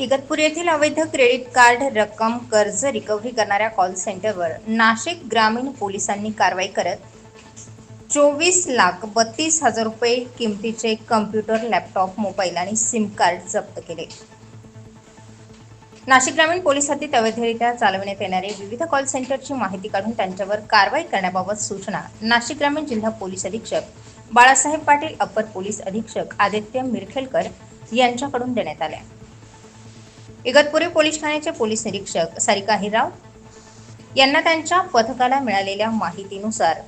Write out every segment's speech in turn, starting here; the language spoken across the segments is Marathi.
इगतपुरी येथील अवैध क्रेडिट कार्ड रक्कम कर्ज रिकव्हरी करणाऱ्या कॉल सेंटरवर नाशिक ग्रामीण पोलिसांनी कारवाई करत चोवीस लाख बत्तीस हजार रुपये किमतीचे कम्प्युटर लॅपटॉप मोबाईल आणि सिम कार्ड जप्त केले. नाशिक ग्रामीण पोलीस हद्दीत अवैधरित्या चालविण्यात येणारे विविध कॉल सेंटरची माहिती काढून त्यांच्यावर कारवाई करण्याबाबत सूचना नाशिक ग्रामीण जिल्हा पोलीस अधीक्षक बाळासाहेब पाटील अप्पर पोलीस अधीक्षक आदित्य मिरखेलकर यांच्याकडून देण्यात आल्या. इगतपुरी पोलीस ठाण्याचे पोलीस निरीक्षक सारिका हिराव यांना त्यांच्या पथकाला मिळालेल्या माहितीनुसार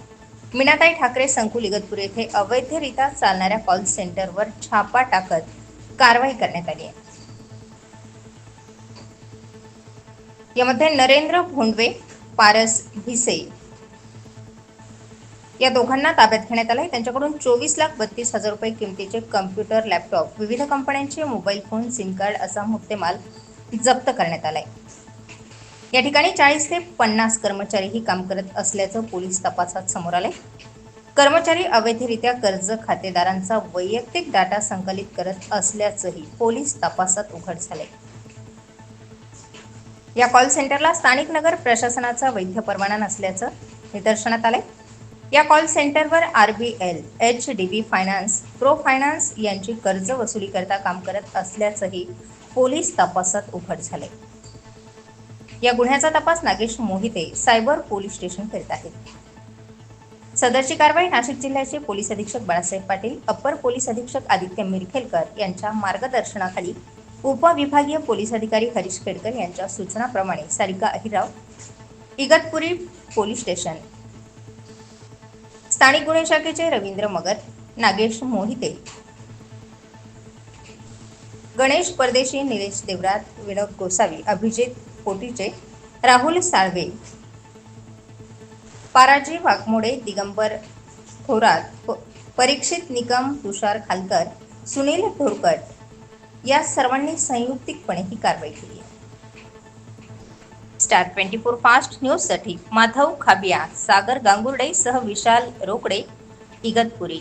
मीनाताई ठाकरे संकुल इगतपूर येथे अवैधरित्या चालणाऱ्या कॉल सेंटरवर छापा टाकत कारवाई करण्यात आली आहे. यामध्ये नरेंद्र भोंडवे पारस भिसे या दोघांना ताब्यात घेण्यात आलं आहे त्यांच्याकडून चोवीस लाख बत्तीस हजार रुपये किमतीचे कम्प्युटर लॅपटॉप विविध कंपन्यांचे मोबाईल फोन सिम कार्ड असा मुद्देमाल जप्त करण्यात आलाय. या ठिकाणी चाळीस ते पन्नास कर्मचारीही काम करत असल्याचं पोलीस तपासात समोर आलंय. कर्मचारी अवैधरित्या कर्ज खातेदारांचा वैयक्तिक डाटा संकलित करत असल्याचंही पोलीस तपासात उघड झालंय. या कॉल सेंटरला स्थानिक नगर प्रशासनाचा वैध परवाना नसल्याचं निदर्शनात आलंय. या call सेंटरवर RBL H D B finance pro finance यांची कर्ज वसुलीकरता काम करत असल्याचंही पोलीस तपासात उघड झाले या गुन्ह्याचा तपास Nagesh Mohite cyber police station करीत आहेत सदरची कारवाई नाशिक जिल्ह्याचे पोलीस अधीक्षक बाळासाहेब पाटील अप्पर पोलीस अधीक्षक आदित्य मिरखेलकर यांच्या मार्गदर्शनाखाली उपविभागीय पोलीस अधिकारी हरीश खेडकर यांच्या सूचनाप्रमाणे सारिका अहिराव इगतपुरी पोलीस स्टेशन स्थानिक गुन्हे शाखेचे रवींद्र मगर नागेश मोहिते. गणेश परदेशी निलेश देवरात विनोद गोसावी अभिजित पोटीचे राहुल साळवे. पाराजी वाघमोडे दिगंबर थोरात परीक्षित निकम तुषार खालकर सुनील ढोरकर या सर्वांनी संयुक्तिकपणे ही कारवाई केली आहे. स्टार ट्वेंटी फोर फास्ट न्यूजसाठी माधव खाबिया सागर गांगुर्डे सह विशाल रोकडे इगतपुरी.